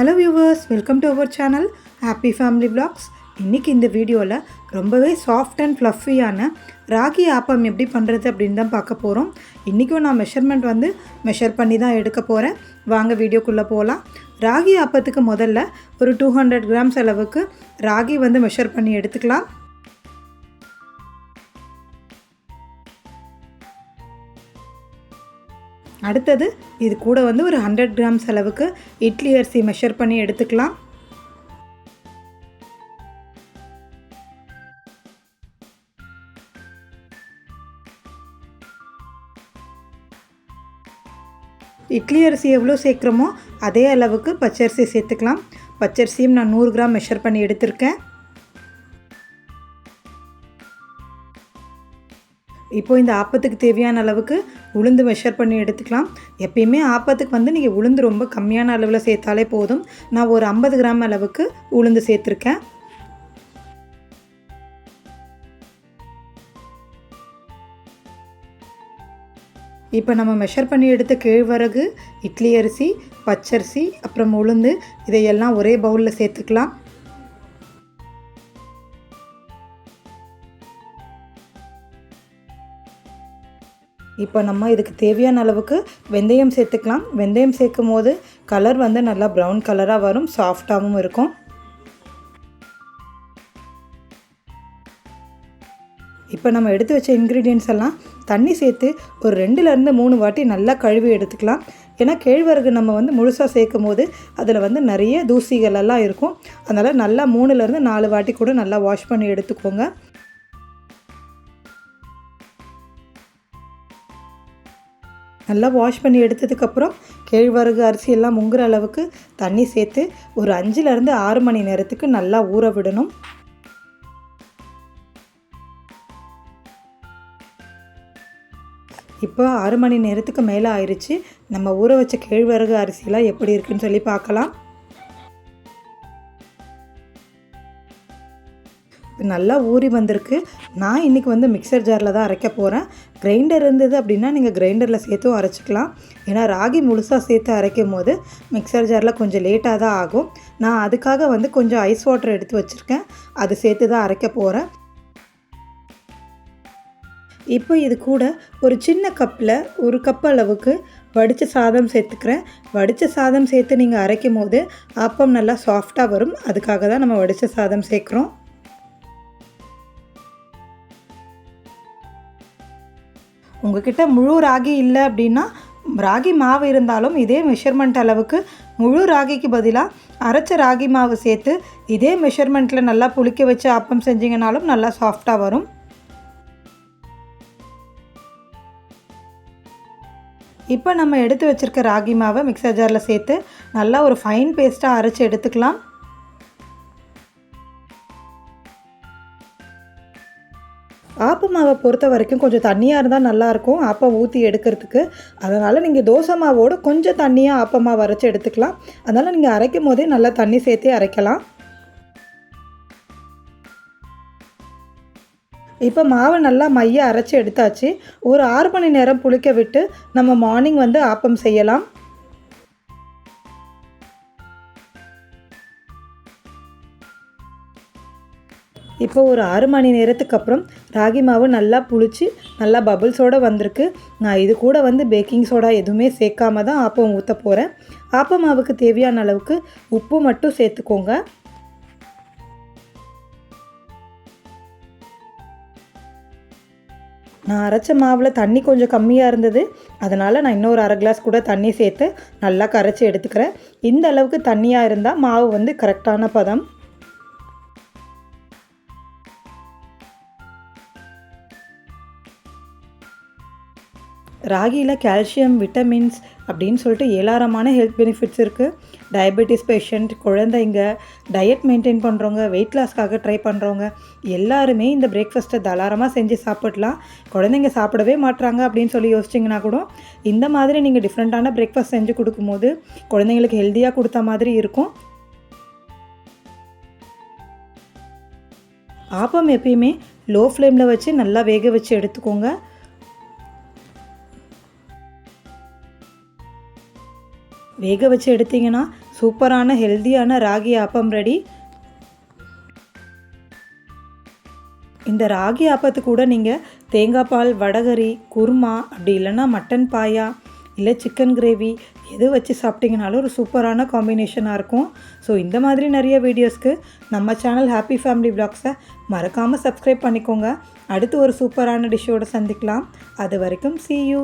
Hello viewers welcome to our channel happy family blogs இன்றைக்கி இந்த வீடியோவில் ரொம்பவே சாஃப்ட் அண்ட் ஃப்ளஃபியான ராகி ஆப்பம் எப்படி பண்ணுறது அப்படின்னு தான் பார்க்க போகிறோம் இன்றைக்கும் நான் மெஷர்மெண்ட் வந்து மெஷர் பண்ணி தான் எடுக்க போகிறேன் வாங்க வீடியோக்குள்ளே போகலாம் ராகி ஆப்பத்துக்கு முதல்ல ஒரு டூ ஹண்ட்ரட் கிராம்ஸ் அளவுக்கு ராகி வந்து மெஷர் பண்ணி எடுத்துக்கலாம். அடுத்தது இது கூட வந்து ஒரு ஹண்ட்ரட் கிராம்ஸ் அளவுக்கு இட்லி அரிசி மெஷர் பண்ணி எடுத்துக்கலாம். இட்லி அரிசி எவ்வளோ சேர்க்குறோமோ அதே அளவுக்கு பச்சரிசி சேர்த்துக்கலாம். பச்சரிசியும் நான் நூறு கிராம் மெஷர் பண்ணி எடுத்திருக்கேன். இப்போ இந்த ஆப்பத்துக்கு தேவையான அளவுக்கு உளுந்து மெஷர் பண்ணி எடுத்துக்கலாம். எப்பயுமே ஆப்பத்துக்கு வந்து நீங்கள் உளுந்து ரொம்ப கம்மியான அளவில் சேர்த்தாலே போதும். நான் ஒரு ஐம்பது கிராம் அளவுக்கு உளுந்து சேர்த்துருக்கேன். இப்போ நம்ம மெஷர் பண்ணி எடுத்த கேழ்வரகு இட்லி அரிசி பச்சரிசி அப்புறம் உளுந்து இதையெல்லாம் ஒரே பவுலில் சேர்த்துக்கலாம். இப்போ நம்ம இதுக்கு தேவையான அளவுக்கு வெந்தயம் சேர்த்துக்கலாம். வெந்தயம் சேர்க்கும் போது கலர் வந்து நல்லா ப்ரௌன் கலராக வரும் சாஃப்டாகவும் இருக்கும். இப்போ நம்ம எடுத்து வச்ச இன்க்ரீடியன்ஸ் எல்லாம் தண்ணி சேர்த்து ஒரு ரெண்டுலேருந்து மூணு வாட்டி நல்லா கழுவி எடுத்துக்கலாம். ஏன்னா கேழ்வரகு நம்ம வந்து முழுசாக சேர்க்கும் போது அதில் வந்து நிறைய தூசிகள் எல்லாம் இருக்கும். அதனால் நல்லா மூணுலேருந்து நாலு வாட்டி கூட நல்லா வாஷ் பண்ணி எடுத்துக்கோங்க. நல்லா வாஷ் பண்ணி எடுத்ததுக்கப்புறம் கேழ்வரகு அரிசி எல்லாம் முங்குற அளவுக்கு தண்ணி சேர்த்து ஒரு அஞ்சுலேருந்து ஆறு மணி நேரத்துக்கு நல்லா ஊற விடணும். இப்போ ஆறு மணி நேரத்துக்கு மேலே ஆயிடுச்சு நம்ம ஊற வச்ச கேழ்வரகு அரிசிலாம் எப்படி இருக்குன்னு சொல்லி பார்க்கலாம். நல்லா ஊறி வந்திருக்கு. நான் இன்றைக்கி வந்து மிக்சர் ஜாரில் தான் அரைக்க போகிறேன் கிரைண்டர் இருந்தது அப்படின்னா நீங்கள் கிரைண்டரில் சேர்த்தும் அரைச்சிக்கலாம். ஏன்னா ராகி முழுசாக சேர்த்து அரைக்கும் போது மிக்சர் ஜாரில் கொஞ்சம் லேட்டாக தான் ஆகும். நான் அதுக்காக வந்து கொஞ்சம் ஐஸ் வாட்டர் எடுத்து வச்சுருக்கேன். அது சேர்த்து தான் அரைக்க போகிறேன் இப்போ இது கூட ஒரு சின்ன கப்பில் ஒரு கப் அளவுக்கு வடித்த சாதம் சேர்த்துக்கிறேன். வடித்த சாதம் சேர்த்து நீங்கள் அரைக்கும் போது அப்பம் நல்லா சாஃப்டாக வரும். அதுக்காக தான் நம்ம வடித்த சாதம் சேர்க்குறோம். உங்ககிட்ட முழு ராகி இல்லை அப்படின்னா ராகி மாவு இருந்தாலும் இதே மெஷர்மெண்ட் அளவுக்கு முழு ராகிக்கு பதிலாக அரைச்ச ராகி மாவு சேர்த்து இதே மெஷர்மெண்ட்டில் நல்லா புளிக்க வச்சு அப்பம் செஞ்சிங்கனாலும் நல்லா சாஃப்டாக வரும். இப்போ நம்ம எடுத்து வச்சுருக்க ராகி மாவை மிக்சர் ஜாரில் சேர்த்து நல்லா ஒரு ஃபைன் பேஸ்ட்டாக அரைச்சி எடுத்துக்கலாம். ஆப்ப மாவை பொறுத்த வரைக்கும் கொஞ்சம் தண்ணியாக இருந்தால் நல்லாயிருக்கும். ஆப்பம் ஊற்றி எடுக்கிறதுக்கு. அதனால் நீங்கள் தோசை மாவோடு கொஞ்சம் தண்ணியாக ஆப்ப மாவு அரைச்சி எடுத்துக்கலாம். அதனால் நீங்கள் அரைக்கும் போதே நல்லா தண்ணி சேர்த்தே அரைக்கலாம். இப்போ மாவை நல்லா மைய அரைச்சி எடுத்தாச்சு. ஒரு ஆறு மணி நேரம் புளிக்க விட்டு நம்ம மார்னிங் வந்து ஆப்பம் செய்யலாம். இப்போ ஒரு ஆறு மணி நேரத்துக்கு அப்புறம் ராகி மாவு நல்லா புளிச்சு நல்லா பபுள்ஸோடு வந்திருக்கு. நான் இது கூட வந்து பேக்கிங் சோடா எதுவுமே சேர்க்காம தான் ஆப்பம் ஊற்ற போகிறேன் ஆப்ப மாவுக்கு தேவையான அளவுக்கு உப்பு மட்டும் சேர்த்துக்கோங்க. நான் அரைச்ச மாவில் தண்ணி கொஞ்சம் கம்மியாக இருந்தது. அதனால் நான் இன்னொரு அரை கிளாஸ் கூட தண்ணி சேர்த்து நல்லா கரைச்சி எடுத்துக்கிறேன். இந்த அளவுக்கு தண்ணியாக இருந்தால் மாவு வந்து கரெக்டான பதம். ராகியில் கால்சியம் விட்டமின்ஸ் அப்படின்னு சொல்லிட்டு ஏராளமான ஹெல்த் பெனிஃபிட்ஸ் இருக்குது டயபெட்டிஸ் பேஷண்ட் குழந்தைங்க டயட் மெயின்டைன் பண்ணுறவங்க வெயிட் லாஸ்க்காக ட்ரை பண்ணுறவங்க எல்லாருமே இந்த பிரேக்ஃபாஸ்ட்டை தாராளமாக செஞ்சு சாப்பிடலாம். குழந்தைங்க சாப்பிடவே மாட்டுறாங்க அப்படின்னு சொல்லி யோசிச்சிங்கன்னா கூட இந்த மாதிரி நீங்கள் டிஃப்ரெண்ட்டான பிரேக்ஃபாஸ்ட் செஞ்சு கொடுக்கும்போது குழந்தைங்களுக்கு ஹெல்த்தியாக கொடுத்த மாதிரி இருக்கும். ஆப்பம் எப்பயுமே லோ ஃப்ளேமில் வச்சு நல்லா வேக வச்சு எடுத்துக்கோங்க. வேக வச்சு எடுத்தீங்கன்னா சூப்பரான ஹெல்தியான ராகி ஆப்பம் ரெடி. இந்த ராகி ஆப்பத்து கூட நீங்கள் தேங்காய் பால் வடகரி குருமா அப்படி இல்லைன்னா மட்டன் பாயா இல்லை சிக்கன் கிரேவி எது வச்சு சாப்பிட்டிங்கனாலும் ஒரு சூப்பரான காம்பினேஷனாக இருக்கும். ஸோ இந்த மாதிரி நிறைய வீடியோஸ்க்கு நம்ம சேனல் ஹாப்பி ஃபேமிலி பிளாக்ஸை மறக்காமல் சப்ஸ்கிரைப் பண்ணிக்கோங்க. அடுத்து ஒரு சூப்பரான டிஷ்ஷோடு சந்திக்கலாம். அது வரைக்கும் சி யூ